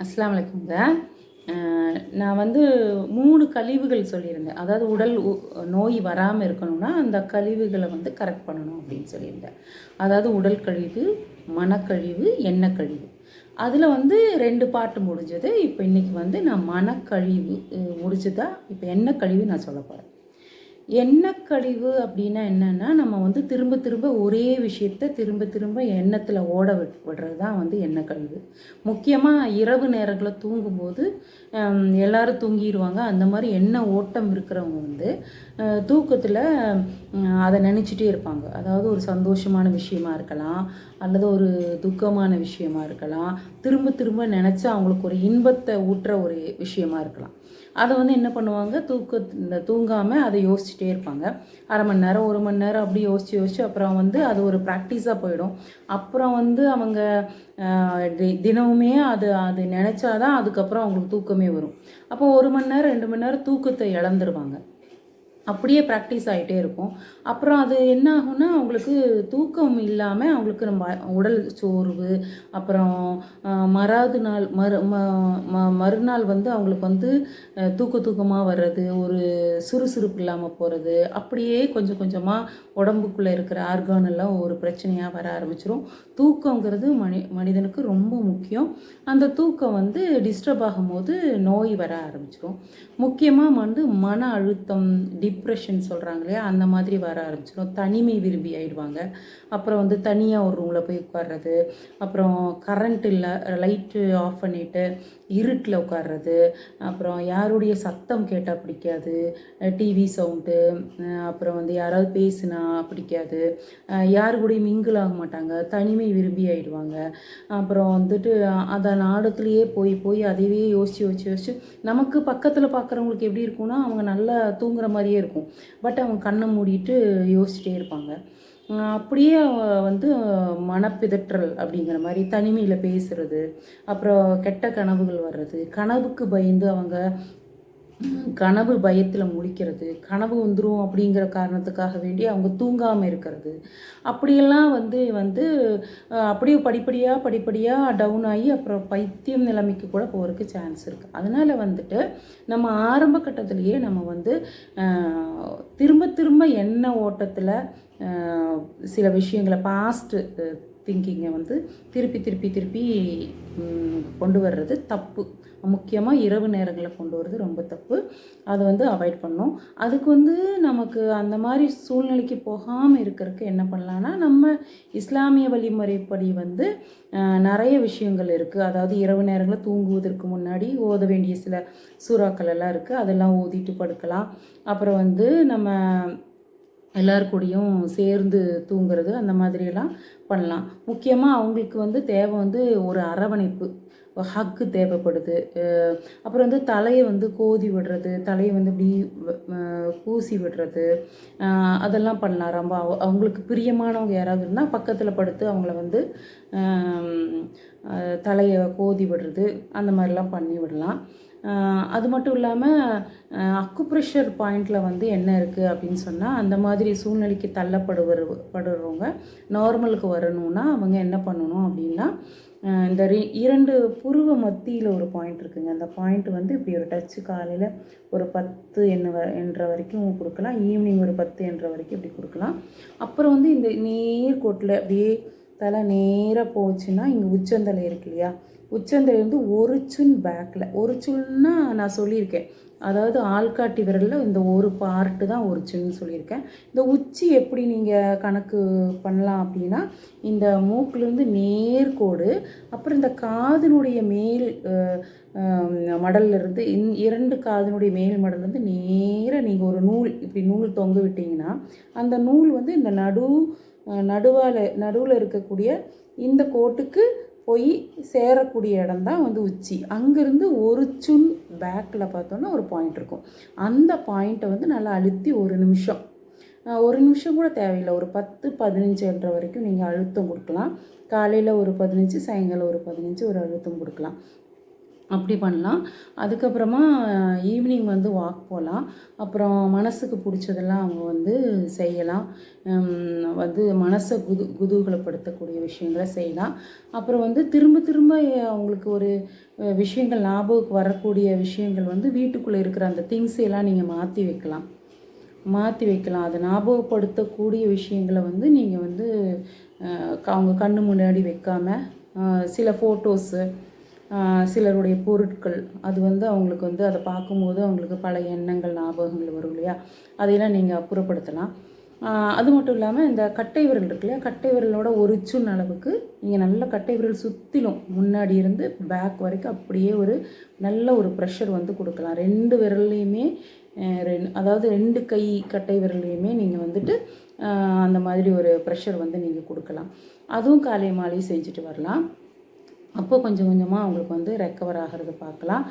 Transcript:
அஸ்லாம் அலைக்கும்ங்க நான் வந்து மூணு கழிவுகள் சொல்லியிருந்தேன். அதாவது உடல் உ- நோய் வராமல் இருக்கணும்னா அந்த கழிவுகளை வந்து கரெக்ட் பண்ணணும் அப்படின்னு சொல்லியிருந்தேன். அதாவது உடல் கழிவு மனக்கழிவு எண்ணெய் கழிவு அதில் வந்து ரெண்டு பாட்டு முடிஞ்சது. இப்போ இன்றைக்கி வந்து நான் மனக்கழிவு அஹ், இப்போ எண்ணெய் கழிவு நான் சொல்ல போகிறேன் எண்ணெய் கழிவு அப்படின்னா என்னென்னா நம்ம வந்து திரும்ப திரும்ப ஒரே விஷயத்த திரும்ப திரும்ப எண்ணத்தில் ஓட விட் விடுறது தான் வந்து எண்ணக்கழிவு முக்கியமாக இரவு நேரங்களில் தூங்கும்போது எல்லோரும் தூங்கிடுவாங்க அந்த மாதிரி எண்ணெய் ஓட்டம் இருக்கிறவங்க வந்து தூக்கத்தில் அதை நினச்சிட்டே இருப்பாங்க. அதாவது ஒரு சந்தோஷமான விஷயமா இருக்கலாம் அல்லது ஒரு துக்கமான விஷயமா இருக்கலாம். திரும்ப திரும்ப நினச்சா அவங்களுக்கு ஒரு இன்பத்தை ஊட்டுற ஒரு விஷயமா இருக்கலாம். அதை வந்து என்ன பண்ணுவாங்க? தூக்க இந்த தூங்காமல் அதை யோசிச்சுட்டே இருப்பாங்க. அரை மணி நேரம் ஒரு மணி நேரம் அப்படி யோசிச்சு யோசிச்சு அப்புறம் வந்து அது ஒரு ப்ராக்டிஸாக போயிடும். அப்புறம் வந்து அவங்க தினமுமே அது அது நினச்சாதான் அதுக்கப்புறம் அவங்களுக்கு தூக்கமே வரும். அப்போ ஒரு மணி நேரம் ரெண்டு மணி நேரம் தூக்கத்தை இழந்துருவாங்க. அப்படியே ப்ராக்டிஸ் ஆகிட்டே இருக்கும். அப்புறம் அது என்ன ஆகும்னா அவங்களுக்கு தூக்கம் இல்லாமல் அவங்களுக்கு நம்ம உடல் சோர்வு அப்புறம் மறாவது நாள் மறு ம- ம- மறுநாள் வந்து அவங்களுக்கு வந்து தூக்க தூக்கமாக வர்றது ஒரு சுறுசுறுப்பு இல்லாமல் போகிறது அப்படியே கொஞ்சம் கொஞ்சமாக உடம்புக்குள்ளே இருக்கிற ஆர்கான் எல்லாம் ஒரு பிரச்சனையாக வர ஆரம்பிச்சிரும். தூக்கங்கிறது மனி மனிதனுக்கு ரொம்ப முக்கியம். அந்த தூக்கம் வந்து டிஸ்டர்ப் ஆகும்போது நோய் வர ஆரம்பிச்சிரும். முக்கியமாக வந்து மன அழுத்தம் டிப்ரெஷன் சொல்கிறாங்க இல்லையா? அந்த மாதிரி வர ஆரம்பிச்சிடும் தனிமை விரும்பி ஆயிடுவாங்க. அப்புறம் வந்து தனியாக ஒரு ரூமில் போய் உட்கார்றது. அப்புறம் கரண்ட் இல்லை லைட்டு ஆஃப் பண்ணிவிட்டு இருட்டில் உட்கார்றது அப்புறம் யாருடைய சத்தம் கேட்டால் பிடிக்காது டிவி சவுண்டு அப்புறம் வந்து யாராவது பேசுனா பிடிக்காது அஹ் யாரு கூடயும் மிங்கிள் ஆக மாட்டாங்க தனிமை விரும்பி ஆயிடுவாங்க. அப்புறம் வந்துட்டு அதை நாடத்துலேயே போய் போய் அதையே யோசித்து யோசிச்சு யோசிச்சு நமக்கு பக்கத்தில் பார்க்குறவங்களுக்கு எப்படி இருக்கும்னா அவங்க நல்லா தூங்குற மாதிரியே இருக்கும். பட் அவங்க கண்ணை மூடிட்டு யோசிச்சுட்டே இருப்பாங்க. அப்படியே வந்து மனப்பிதற்றல் அப்படிங்கிற மாதிரி தனிமையில் பேசுறது அப்புறம் கெட்ட கனவுகள் வர்றது கனவுக்கு பயந்து அவங்க கனவு பயத்தில் முழிக்கிறது கனவு வந்துடும் அப்படிங்கிற காரணத்துக்காக வேண்டி அவங்க தூங்காமல் இருக்கிறது. அப்படியெல்லாம் வந்து வந்து அப்படியே படிப்படியாக படிப்படியாக டவுன் ஆகி அப்புறம் பைத்தியம் நிலைமைக்கு கூட போகிறதுக்கு சான்ஸ் இருக்குது அதனால் வந்துட்டு நம்ம ஆரம்ப கட்டத்திலேயே நம்ம வந்து திரும்ப திரும்ப எண்ண ஓட்டத்தில் சில விஷயங்களை பாஸ்ட்டு திங்கிங்கை வந்து திருப்பி திருப்பி திருப்பி கொண்டு வர்றது தப்பு. முக்கியமாக இரவு நேரங்களில் கொண்டு வர்றது ரொம்ப தப்பு. அதை வந்து அவாய்ட் பண்ணோம் அதுக்கு வந்து நமக்கு அந்த மாதிரி சூழ்நிலைக்கு போகாமல் இருக்கிறதுக்கு என்ன பண்ணலான்னா நம்ம இஸ்லாமிய வழிமுறைப்படி வந்து நிறைய விஷயங்கள் இருக்குது அதாவது இரவு நேரங்களில் தூங்குவதற்கு முன்னாடி ஓத வேண்டிய சில சூறாக்கள் எல்லாம் இருக்குது அதெல்லாம் ஓதிட்டு படுக்கலாம். அப்புறம் வந்து நம்ம எல்லார் கூடயும் சேர்ந்து தூங்குறது அந்த மாதிரியெல்லாம் பண்ணலாம். முக்கியமாக அவங்களுக்கு வந்து தேவை வந்து ஒரு அரவணைப்பு ஹக்கு தேவைப்படுது. அப்புறம் வந்து தலையை வந்து கோதி விடுறது தலையை வந்து இப்படி கூசி விடுறது அதெல்லாம் பண்ணலாம். ரொம்ப அவ- அவங்களுக்கு பிரியமானவங்க யாராவது இருந்தால் பக்கத்தில் படுத்து அவங்கள வந்து தலையை கோதி விடுறது அந்த மாதிரிலாம் பண்ணி விடலாம். அது மட்டும் இல்லாமல் அக்குப்ரெஷர் பாயிண்டில் வந்து என்ன இருக்குது அப்படின்னு சொன்னால் அந்த மாதிரி சூழ்நிலைக்கு தள்ளப்படுவர் படுறவங்க நார்மலுக்கு வரணும்னா அவங்க என்ன பண்ணணும் அப்படின்னா இந்த இரண்டு புருவ மத்தியில் ஒரு பாயிண்ட் இருக்குங்க. அந்த பாயிண்ட் வந்து இப்படி ஒரு டச்சு காலையில் ஒரு பத்து என்ன வ- என்ற வரைக்கும் கொடுக்கலாம். ஈவினிங் ஒரு பத்து என்ற வரைக்கும் இப்படி கொடுக்கலாம். அப்புறம் வந்து இந்த நேர்கோட்டில் அப்படியே தலை நேராக போச்சுன்னா இங்கே உச்சந்தலை இருக்கு இல்லையா? உச்சந்தலையிலேருந்து ஒரு சுன் பேக்கில் ஒரு சுன்னா நான் சொல்லியிருக்கேன். அதாவது ஆள்காட்டி விரலில் இந்த ஒரு பார்ட்டு தான் ஒரு சுன்னு சொல்லியிருக்கேன். இந்த உச்சி எப்படி நீங்கள் கணக்கு பண்ணலாம் அப்படின்னா இந்த மூக்குலேருந்து நேர்கோடு அப்புறம் இந்த காதினுடைய மேல் அஹ், மடல்ல இருந்து இந் இரண்டு காதினுடைய மேல் மடல்லேருந்து நேராக நீங்கள் ஒரு நூல் இப்படி நூல் தொங்க விட்டிங்கன்னா அந்த நூல் வந்து இந்த நடு நடுவால் நடுவில் இருக்கக்கூடிய இந்த கோட்டுக்கு போய் சேரக்கூடிய இடம் தான் வந்து உச்சி. அங்கேருந்து ஒரு சுன் பேக்கில் பார்த்தோன்னா ஒரு பாயிண்ட் இருக்கும். அந்த பாயிண்ட்டை வந்து நல்லா அழுத்தி ஒரு நிமிஷம். ஒரு நிமிஷம் கூட தேவையில்லை. ஒரு பத்து பதினஞ்சு என்ற வரைக்கும் நீங்கள் அழுத்தம் கொடுக்கலாம். காலையில் ஒரு பதினஞ்சு சாயங்காலம் ஒரு பதினஞ்சு ஒரு அழுத்தம் கொடுக்கலாம். அப்படி பண்ணலாம். அதுக்கப்புறமா ஈவினிங் வந்து வாக் போகலாம் அப்புறம் மனசுக்கு பிடிச்சதெல்லாம் அவங்க வந்து செய்யலாம். வந்து மனசை குது குதூகலப்படுத்தக்கூடிய விஷயங்களை செய்யலாம். அப்புறம் வந்து திரும்ப திரும்ப அவங்களுக்கு ஒரு விஷயங்கள் ஞாபகம் வரக்கூடிய விஷயங்கள் வந்து வீட்டுக்குள்ளே இருக்கிற அந்த திங்ஸ் எல்லாம் நீங்கள் மாற்றி வைக்கலாம். மாற்றி வைக்கலாம். அதை ஞாபகப்படுத்தக்கூடிய விஷயங்களை வந்து நீங்கள் வந்து க- அவங்க கண்ணு முன்னாடி வைக்காமல் சில ஃபோட்டோஸு சிலருடைய பொருட்கள் அது வந்து அவங்களுக்கு வந்து அதை பார்க்கும்போது அவங்களுக்கு பல எண்ணங்கள் ஞாபகங்கள் வரும் இல்லையா? அதையெல்லாம் நீங்கள் அப்புறப்படுத்தலாம். அது மட்டும் இல்லாமல் இந்த கட்டை விரல் இருக்கு இல்லையா? கட்டை விரலோட ஒரு சுண் அளவுக்கு நீங்கள் நல்ல கட்டை விரல் சுற்றிலும் முன்னாடி இருந்து பேக் வரைக்கும் அப்படியே ஒரு நல்ல ஒரு ப்ரெஷர் வந்து கொடுக்கலாம். ரெண்டு விரல்லையுமே அஹ் ரெண் அதாவது ரெண்டு கை கட்டை விரல்லையுமே நீங்கள் வந்துட்டு அந்த மாதிரி ஒரு ப்ரெஷர் வந்து நீங்கள் கொடுக்கலாம். அதுவும் காலை மாலையும் செஞ்சுட்டு வரலாம். அப்போ கொஞ்சம் கொஞ்சமாக அவங்களுக்கு வந்து ரெக்கவர் ஆகிறது பார்க்கலாம்.